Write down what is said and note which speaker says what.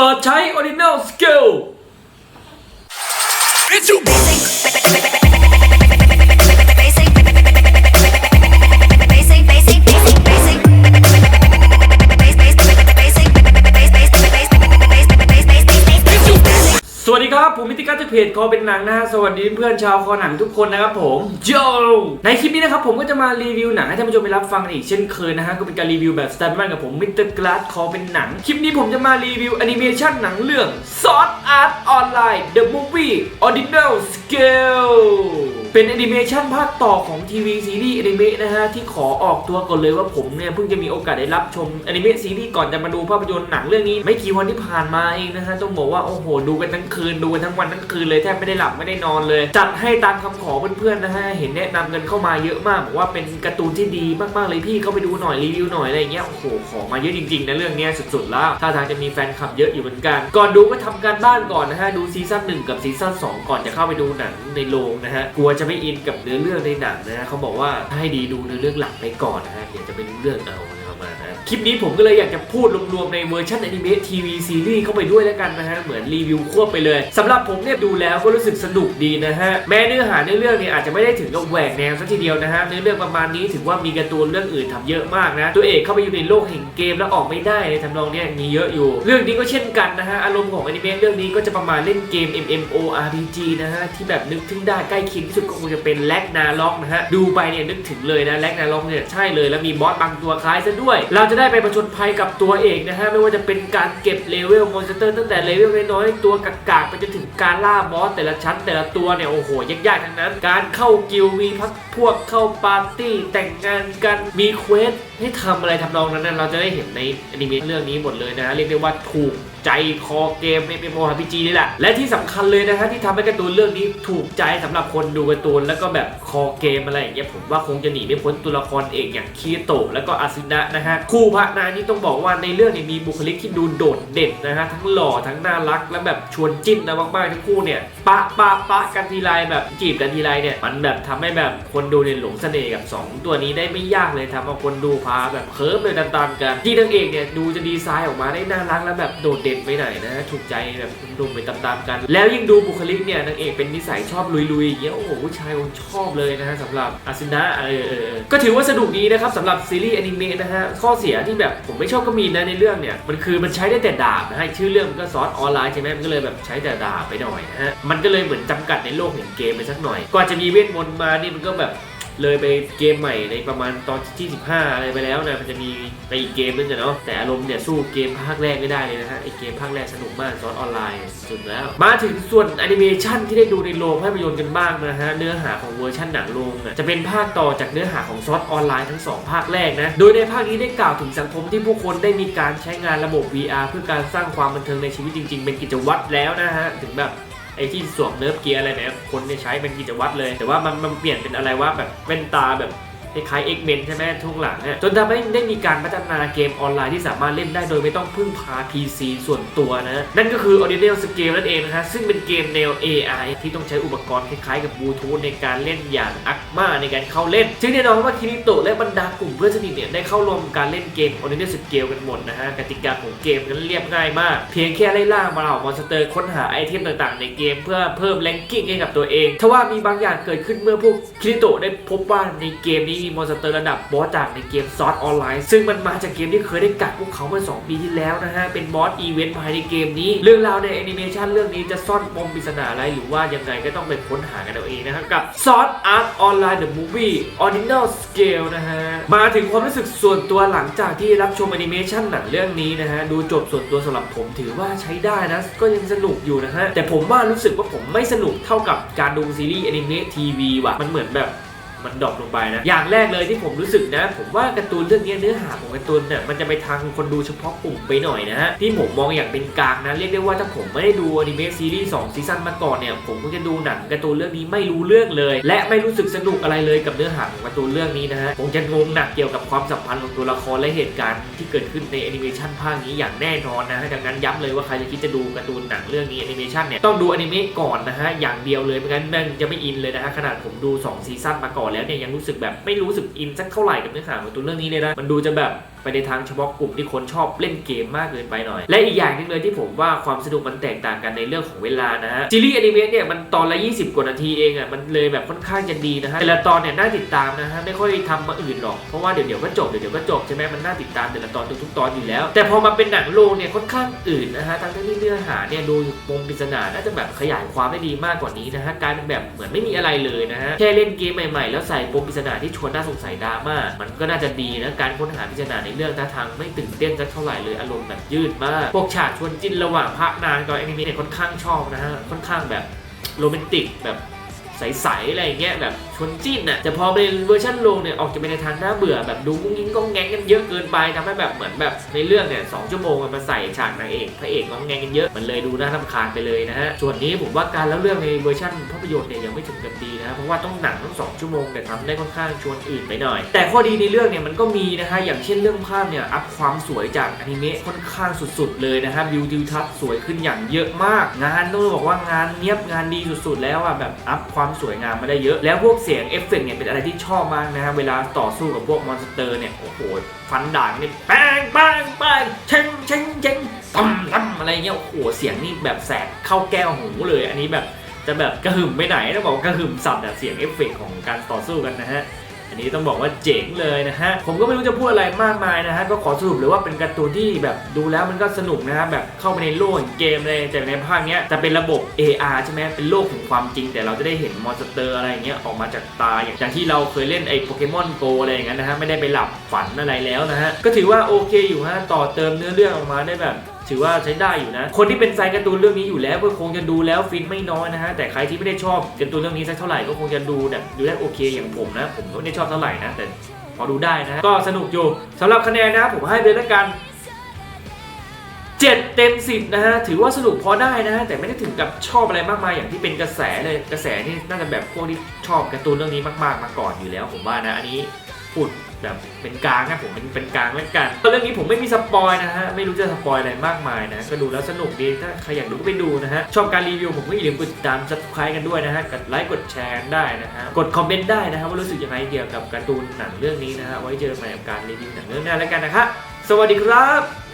Speaker 1: ปิดใช้ Original Skill เพจคอเป็นหนังนะฮะสวัสดีเพื่อนชาวคอหนังทุกคนนะครับผมโจในคลิปนี้นะครับผมก็จะมารีวิวหนังให้ท่านผู้ชมไปรับฟังอีกเช่นเคยนะฮะก็เป็นการรีวิวแบบสแตนด์บ้านกับผมมิสเตอร์กลาสคอเป็นหนัง คลิปนี้ผมจะมารีวิวแอนิเมชันหนังเรื่อง Sword Art Online The Movie Original Scale เป็นแอนิเมชันภาคต่อของทีวีซีรีส์แอนิเมะนะฮะ ที่ขอออกตัวก่อนเลยว่าผมเนี่ย เพิ่งจะมีโอกาสได้รับชมแอนิเมะซีรีส์ก่อนจะมาดูภาพยนตร์หนังเรื่องนี้ ไม่กี่วันที่ผ่านมาเองนะฮะ ต้องบอกว่า โอ้โห ดูกันทั้งคืน ดูกันทั้งวันทั้งคืนเลย แทบไม่ได้หลับ ไม่ได้นอนเลย จัดให้ตามคำขอเพื่อนๆนะฮะ เห็นแนะนำกันเข้ามาเยอะมากบอกว่าเป็นการ์ตูนที่ดีมากๆเลยพี่เข้าไปดูหน่อยรีวิวหน่อยอะไรเงี้ยโอ้โหขอมาเยอะจริงๆนะเรื่องนี้สุดๆแล้วถ้าทางจะมีแฟนคลับเยอะอยู่เหมือนกัน ก่อนดูก็ทำการบ้านก่อนนะฮะดูซีซั่นหนึ่งกับซีซั่นสองก่อนจะเข้าไปดูหนังในโรงนะฮะกลัวจะไม่อินกับเนื้อเรื่องในหนังนะเขาบอกว่าให้ดีดูเนื้อเรื่องหลักไปก่อนนะฮะเดี๋ยวจะเป็นเรื่องเอา คลิปนี้ผมก็เลยอยากจะพูดรวมๆในเวอร์ชันอนิเมะทีวีซีรีส์เข้าไปด้วยแล้วกันนะฮะเหมือนรีวิวควบไปเลยสำหรับผมเนี่ยดูแล้วก็รู้สึกสนุกดีนะฮะแม้เนื้อหาในเรื่องเนี่ยอาจจะไม่ได้ถึงกับแหวกแนวซะทีเดียวนะฮะเนื้อเรื่องประมาณนี้ถือว่ามีการ์ตูนเรื่องอื่นทำเยอะมากนะตัวเอกเข้าไปอยู่ในโลกแห่งเกมแล้วออกไม่ได้ในทำนองเนี้ยมีเยอะอยู่ เรื่องนี้ก็เช่นกันนะฮะอารมณ์ของอนิเมะเรื่องนี้ก็จะประมาณเล่นเกม MMORPG นะฮะที่แบบนึกถึงได้ใกล้เคียงที่สุดก็คงจะเป็นแลกนาล็อกนะฮะดูไปเนี่ยนึกถึงเลยนะแลกนาล็อกเนี่ยใช่เลยแล้วมีบอสบางตัวคล้ายซะด้วยเราจะได้ไปประชนภัยกับตัวเอกนะฮะ ไม่ว่าจะเป็นการเก็บเลเวลมอนสเตอร์ตั้งแต่เลเวลน้อยๆตัวกากๆไปจนถึงการล่าบอสแต่ละชั้นแต่ละตัวเนี่ย โอ้โหยากๆทั้งนั้น การเข้ากิลวีพักพวกเข้าปาร์ตี้แต่งงานกันมีเควสให้ทำอะไรทำนองนั้นเราจะได้เห็นในอนิเมะเรื่องนี้หมดเลยนะฮะเรียกได้ว่าถูก ใจคอเกมในเป็นโมฮาพีจีนี่แหละ และที่สำคัญเลยนะฮะที่ทำให้การ์ตูนเรื่องนี้ถูกใจสำหรับคนดูการ์ตูนแล้วก็แบบคอเกมอะไรอย่างเงี้ยผมว่าคงจะหนีไม่พ้นตัวละครเอกอย่างคีโตะแล้วก็อาซึนะนะฮะคู่พระนายนี่ต้องบอกว่าในเรื่องนี้มีบุคลิกที่ดูโดดเด่นนะฮะทั้งหล่อทั้งน่ารักและแบบชวนจิ้นนะมากๆทั้งคู่เนี่ยปะปะปะกันทีไรแบบจีบกันทีไรเนี่ยมันแบบทำให้แบบคนดูเนี่ยหลงเสน่ห์กับสองตัวนี้ได้ไม่ยากเลยทำเอาคนดูพาแบบเคิร์ฟเลยตามๆกันที่นางเอกเนี่ยดูจะดีไซน์ออกมาได้น่ารักและแบบโดดเด่นไปไหนนะฮะถูกใจแบบคุณดูไปตามๆกัน แล้วยิ่งดูบุคลิกเนี่ยนางเอกเป็นนิสัยชอบลุยๆอย่างเงี้ยโอ้โหผู้ชายคงชอบเลยนะฮะสำหรับอาซินะเออเออก็ถือว่าสนุกดีนะครับสำหรับซีรีส์อนิเมะนะฮะข้อเสียที่แบบผมไม่ชอบก็มีนะในเรื่องเนี่ยมันคือมันใช้ได้แต่ดาบนะฮะชื่อเรื่องมันก็ซอสออนไลน์ใช่ไหมมันก็เลยแบบใช้แต่ดาบไปหน่อยนะฮะมันก็เลยเหมือนจำกัดในโลกแห่งเกมไปสักหน่อยกว่าจะมีเวทมนต์มานี่มันก็แบบ เลยไปเกมใหม่ในประมาณตอนที่ 15 อะไรไปแล้วนะมันจะมีไปอีกเกมนึงเนาะแต่อารมณ์เนี่ยสู้เกมภาคแรกไม่ได้เลยนะฮะไอเกมภาคแรกสนุกมากซอสออนไลน์สุดแล้ว มาถึงส่วนแอนิเมชันที่ได้ดูในโรงภาพยนตร์กันบ้างนะฮะเนื้อหาของเวอร์ชันหนังโรงอะจะเป็นภาคต่อจากเนื้อหาของซอสออนไลน์ทั้งสองภาคแรกนะโดยในภาคนี้ได้กล่าวถึงสังคมที่ผู้คนได้มีการใช้งานระบบ VR เพื่อการสร้างความบันเทิงในชีวิตจริง ๆ เป็นกิจวัตรแล้วนะฮะถึงแบบ ไอ้ที่สวมเนิร์ฟเกียร์อะไรเนี่ยคนเนี่ยใช้เป็นกิจวัตรเลย แต่ว่ามันมันเปลี่ยนเป็นอะไรว่าแบบแว่นตาแบบ คล้ายๆ X-Men ใช่ไหมทุกหลังเนี่ยจนทำให้ได้มีการพัฒนาเกมออนไลน์ที่สามารถเล่นได้โดยไม่ต้องพึ่งพา PC ส่วนตัวนะ นั่นก็คือ Original Scale นั่นเองนะฮะ ซึ่งเป็นเกมแนว AI ที่ต้องใช้อุปกรณ์คล้ายๆกับบลูทูธในการเล่นอย่างอักมาในการเข้าเล่น ซึ่งแน่นอนว่าคิริโตะและบรรดากลุ่มเพื่อนสนิทเนี่ยได้เข้าร่วมการเล่นเกม Original Scale กันหมดนะฮะกติกาของเกมนั้นเรียบง่ายมาก เพียงแค่ไล่ล่ามาเหล่ามอนสเตอร์ค้นหาไอเทมต่างๆ ในเกมเพื่อเพิ่มแรงกิ้งให้กับตัวเองทว่ามีบางอย่างเกิดขึ้นเมื่อพวกคิริโตะได้พบว่าในเกมนี้มอนสเตอร์ระดับบอสจากในเกมซอสออนไลน์ ซึ่งมันมาจากเกมที่เคยได้กัดพวกเขาเมื่อ 2 ปีที่แล้วนะฮะ เป็นบอสอีเวนต์ภายในเกมนี้ เรื่องราวในแอนิเมชันเรื่องนี้จะซ่อนปมปริศนาอะไรหรือว่ายังไงก็ต้องไปค้นหากันเอาเองนะครับกับซอสอาร์ตออนไลน์เดอะมูฟวี่ออริจินอลสเกลนะฮะ มาถึงความรู้สึกส่วนตัวหลังจากที่รับชมแอนิเมชันหนังเรื่องนี้นะฮะ ดูจบส่วนตัวสำหรับผมถือว่าใช้ได้นะ ก็ยังสนุกอยู่นะฮะ แต่ผมว่ารู้สึกว่าผมไม่สนุกเท่ากับการดูซีรีส์แอนิเมะทีวีว่ะ มันเหมือนแบบ มันดรอปลงไปนะ อย่างแรกเลยที่ผมรู้สึกนะ ผมว่าการ์ตูนเรื่องนี้เนื้อหาของการ์ตูนเนี่ยมันจะไปทางคนดูเฉพาะกลุ่มไปหน่อยนะฮะที่ผมมองอย่างเป็นกลางนะเรียกได้ว่าถ้าผมไม่ได้ดูอนิเมะซีรีส์2ซีซั่นมาก่อนเนี่ยผมก็จะดูหนังการ์ตูนเรื่องนี้ไม่รู้เรื่องเลย และไม่รู้สึกสนุกอะไรเลยกับเนื้อหาของการ์ตูนเรื่องนี้นะฮะผมจะงงหนักเกี่ยวกับความสัมพันธ์ของตัวละครและเหตุการณ์ที่เกิดขึ้นในแอนิเมชันภาคนี้อย่างแน่นอนนะฮะดังนั้นย้ำเลยว่าใครจะคิดจะดูการ์ตูนหนังเรื่องนี้แอนิเมชันเนี่ยต้องดูอนิเมะก่อนนะฮะอย่างเดียวเลยไม่งั้นแม่งจะไม่อินเลยนะฮะขนาดผมดู2ซีซั่นมาก่อนแล้วเนี่ยยังรู้สึกแบบไม่รู้สึกอินสักเท่าไหร่กับเนื้อหาของตัวเรื่องนี้เลยนะมันดูจะแบบไปในทางเฉพาะกลุ่มที่คนชอบเล่นเกมมากเกินไปหน่อย และอีกอย่างหนึงเลยที่ผมว่าความสนุกมันแตกต่างกันในเรื่องของเวลานะฮะซีรีส์อนิเมะเนี่ยมันตอนละ 20 กว่านาทีเองอะมันเลยแบบค่อนข้างจะดีนะฮะแต่ละตอนเนี่ยน่าติดตามนะฮะไม่ค่อยทำมาอื่นหรอกเพราะว่าเดี๋ยวเดี๋ยวก็จบเดี๋ยวเดี๋ยวก็จบใช่ไหมมันน่าติดตามแต่ละตอนทุกๆตอนอยู่แล้ว แต่พอมาเป็นหนังโรงเนี่ยค่อนข้างอื่นนะฮะทั้งที่เนื้อหาเนี่ยดูปมปริศนาน่าจะแบบขยายความได้ดีมากกว่านี้นะฮะกายเป็นแบบเหมือนไม่มีอะไรเลยนะฮะแค่เล่นเกมใหม่ๆแล้วใส่ปมปริศนาที่ชวนน่าสงสัยดราม่ามันก็น่าจะดีนะการค้นหาปริศนาในเรื่องท่าทางไม่ตื่นเต้นสักเท่าไหร่เลยอารมณ์แบบยืดมากพวกฉากชวนจิ้นระหว่างพระนางกับแอนิเมะเนี่ยค่อนข้างชอบนะฮะค่อนข้างแบบโรแมนติกแบบใสๆอะไรอย่างเงี้ยแบบ ชวนจิ้นน่ะแต่พอเป็นเวอร์ชันลงเนี่ยออกจะไปในทางน่าเบื่อแบบดูงุ้งงิ้งก้องแงงกันเยอะเกินไปทำให้แบบเหมือนแบบในเรื่องเนี่ยสองชั่วโมงมันมาใส่ฉากนางเอกพระเอกก้องแงงกันเยอะมันเลยดูน่ารำคาญไปเลยนะฮะส่วนนี้ผมว่าการเล่าเรื่องในเวอร์ชันภาพยนตร์เนี่ยยังไม่ถึงกับดีนะฮะเพราะว่าต้องหนังต้องสองชั่วโมงแต่ทำได้ค่อนข้างชวนอื่นไปหน่อย แต่ข้อดีในเรื่องเนี่ยมันก็มีนะฮะอย่างเช่นเรื่องภาพเนี่ยอัพความสวยจากอนิเมะค่อนข้างสุดๆ เลยนะฮะวิวทิวทัศน์สวยขึ้นอย่างเยอะมาก งานต้องบอกว่างานเนี้ยบงานดีสุดๆ แล้วอะแบบอัพความสวยงามมาได้เยอะแล้วพวกเสียงเอฟเฟกต์เนี่ยเป็นอะไรที่ชอบมากนะฮะเวลาต่อสู้กับพวกมอนสเตอร์เนี่ยโอ้โหฟันดาบนี่แป้งแป้งแป้งเชงเชงเชงตั้มตั้มอะไรเงี้ยโอ้โหเสียงนี่แบบแสบเข้าแก้วหูเลย อันนี้แบบจะแบบกระหึ่มไปไหนต้องบอกว่ากระหึ่มสับแต่เสียงเอฟเฟกต์ของการต่อสู้กันนะฮะ อันนี้ต้องบอกว่าเจ๋งเลยนะฮะ ผมก็ไม่รู้จะพูดอะไรมากมายนะฮะ ก็ขอสรุปเลยว่าเป็นการ์ตูนที่แบบดูแล้วมันก็สนุกนะฮะแบบเข้าไปในโลกแห่งเกมเลย แต่ในภาคเนี้ยจะเป็นระบบ AR ใช่ไหมเป็นโลกของความจริง แต่เราจะได้เห็นมอนสเตอร์อะไรอย่างเงี้ยออกมาจากตาอย่างอย่างที่เราเคยเล่นไอ้โปเกมอนโกอะไรอย่างเงี้ยนะฮะไม่ได้ไปหลับฝันอะไรแล้วนะฮะก็ถือว่าโอเคอยู่ฮะต่อเติมเนื้อเรื่องออกมาได้แบบ ถือว่าใช้ได้อยู่นะ คนที่เป็นแฟนการ์ตูนเรื่องนี้อยู่แล้วก็คงจะดูแล้วฟินไม่น้อยนะฮะแต่ใครที่ไม่ได้ชอบการ์ตูนเรื่องนี้สักเท่าไหร่ก็คงจะดูแบบดูได้โอเคอย่างผมนะ ผมก็ไม่ได้ชอบเท่าไหร่นะแต่พอดูได้นะก็สนุกอยู่สำหรับคะแนนนะผมให้เลยละกัน7เต็ม 10 นะฮะ ถือว่าสนุกพอได้นะฮะ แต่ไม่ได้ถึงกับชอบอะไรมากมายอย่างที่เป็นกระแสเลย กระแสนี่น่าจะแบบพวกที่ชอบการ์ตูนเรื่องนี้มากๆ มาก่อนอยู่แล้วผมว่านะ อันนี้ พูดแบบเป็นกลางนะผมเป็นเป็นกลางแล้วกันเรื่องนี้ผมไม่มีสปอยนะฮะไม่รู้จะสปอยอะไรมากมายนะก็ดูแล้วสนุกดีถ้าใครอยากดูก็ไปดูนะฮะชอบการรีวิวผมก็อย่าลืมกดติดตามซับสไคร้กันด้วยนะฮะกดไลค์กดแชร์ได้นะฮะกดคอมเมนต์ได้นะครับว่ารู้สึกยังไงเกี่ยวกับการ์ตูนหนังเรื่องนี้นะฮะไว้เจอกันใหม่กับการรีวิวหนังเรื่องหน้าแล้วกันนะครับสวัสดีครับ